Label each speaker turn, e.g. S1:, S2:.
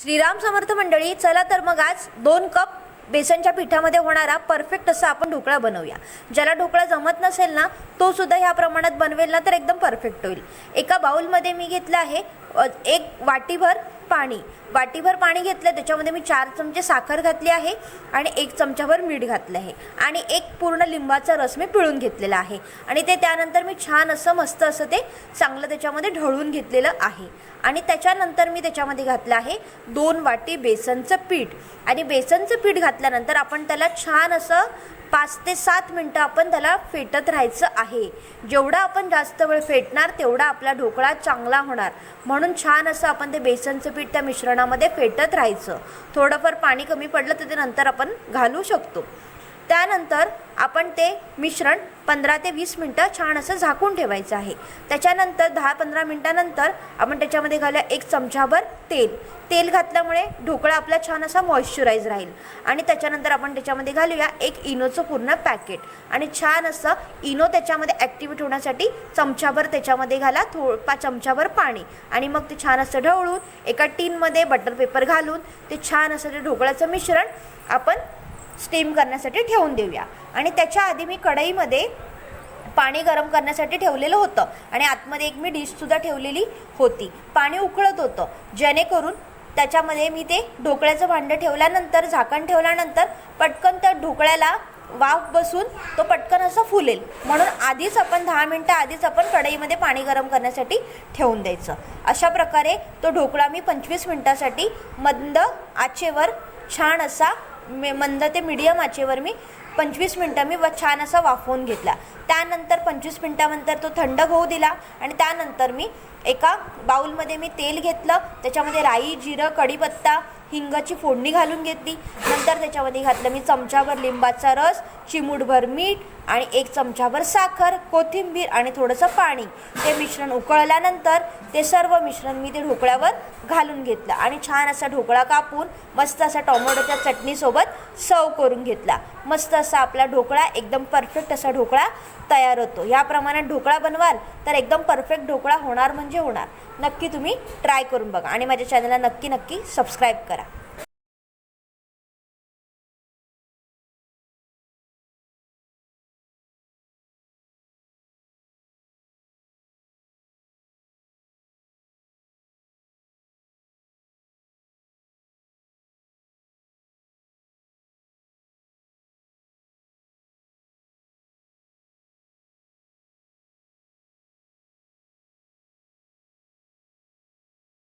S1: श्रीराम समर्थ मंडळी चला तर मग आज दोन कप बेसनच्या पिठामध्ये होणारा परफेक्ट असा आपण ढोकळा बनवूया. ज्याला ढोकळा जमत नसेल ना तो सुद्धा ह्या प्रमाणात बनवेल ना तर एकदम परफेक्ट होईल. एका बाउलमध्ये मी घेतलं आहे एक वाटीभर पाणी. वाटीभर पाणी घेतलं त्याच्यामध्ये मी चार चमचे साखर घातली आहे आणि एक चमचाभर मीठ घातलं आहे. आणि एक पूर्ण लिंबाचा रस मी पिळून घेतलेला आहे. आणि ते त्यानंतर मी छान असं मस्त असं ते चांगलं त्याच्यामध्ये ढळून घेतलेलं आहे. आणि त्याच्यानंतर मी त्याच्यामध्ये घातलं आहे दोन वाटी बेसनचं पीठ. आणि बेसनचं पीठ घातल्यानंतर आपण त्याला छान असं पाच ते सात मिनटं आपण त्याला फेटत राहायचं आहे. जेवढा आपण जास्त वेळ फेटणार तेवढा आपला ढोकळा चांगला होणार. म्हणून छान असं आपण ते बेसनचं पीठ त्या मिश्रणामध्ये फेटत राहायचं. थोडंफार पाणी कमी पडलं तर ते नंतर आपण घालू शकतो. त्यानंतर आपण ते मिश्रण पंधरा ते वीस मिनटं छान असं झाकून ठेवायचं आहे. त्याच्यानंतर दहा पंधरा मिनटानंतर आपण त्याच्यामध्ये घालूया एक चमचाभर तेल. तेल घातल्यामुळे ढोकळा आपला छान असा मॉइश्चराईज राहील. आणि त्याच्यानंतर आपण त्याच्यामध्ये घालूया एक इनोचं पूर्ण पॅकेट आणि छान असं इनो त्याच्यामध्ये ॲक्टिवेट होण्यासाठी चमचाभर त्याच्यामध्ये घाला थो पा चमचाभर पाणी. आणि मग ते छान असं ढवळून एका टीनमध्ये बटर पेपर घालून ते छान असं ते ढोकळ्याचं मिश्रण आपण स्टीम करण्यासाठी ठेवून देऊया. आणि त्याच्या आधी मी कढईमध्ये पाणी गरम करण्यासाठी ठेवलेलं होतं. आणि आतमध्ये एक मी डिशसुद्धा ठेवलेली होती. पाणी उकळत होतं. जेणेकरून त्याच्यामध्ये मी ते ढोकळ्याचं भांडं ठेवल्यानंतर झाकण ठेवल्यानंतर पटकन त्या ढोकळ्याला वाफ बसून तो पटकन असं फुलेल. म्हणून आधीच आपण दहा मिनटं आधीच आपण कढईमध्ये पाणी गरम करण्यासाठी ठेवून द्यायचं. अशा प्रकारे तो ढोकळा मी पंचवीस मिनटासाठी मंद आचेवर छान असा मे मंद ते मिडियम आचेवर मी पंचवीस मिनटं मी व छान असा वाफवून घेतला. त्यानंतर पंचवीस मिनटानंतर तो थंड होऊ दिला आणि त्यानंतर मी एका बाऊलमध्ये मी तेल घेतलं त्याच्यामध्ये राई जिरं कढीपत्ता हिंगाची फोडणी घालून घेतली. नंतर त्याच्यामध्ये घातलं मी चमचाभर लिंबाचा रस चिमूटभर मीठ आणि एक चमचाभर साखर कोथिंबीर आणि थोडंसं पाणी. ते मिश्रण उकळल्यानंतर ते सर्व मिश्रण मी ते ढोकळ्यावर घालून घेतलं आणि छान असा ढोकळा कापून मस्त असा टोमॅटोच्या चटणीसोबत सर्व करून घेतला. मस्त असा आपला ढोकळा एकदम परफेक्ट असा ढोकळा तयार होतो. या प्रमाणात ढोकळा बनवाल तर एकदम परफेक्ट ढोकळा होणार म्हणजे होणार. नक्की तुम्ही ट्राय करून बघा. आणि माझ्या चॅनलला नक्की नक्की सबस्क्राईब करा.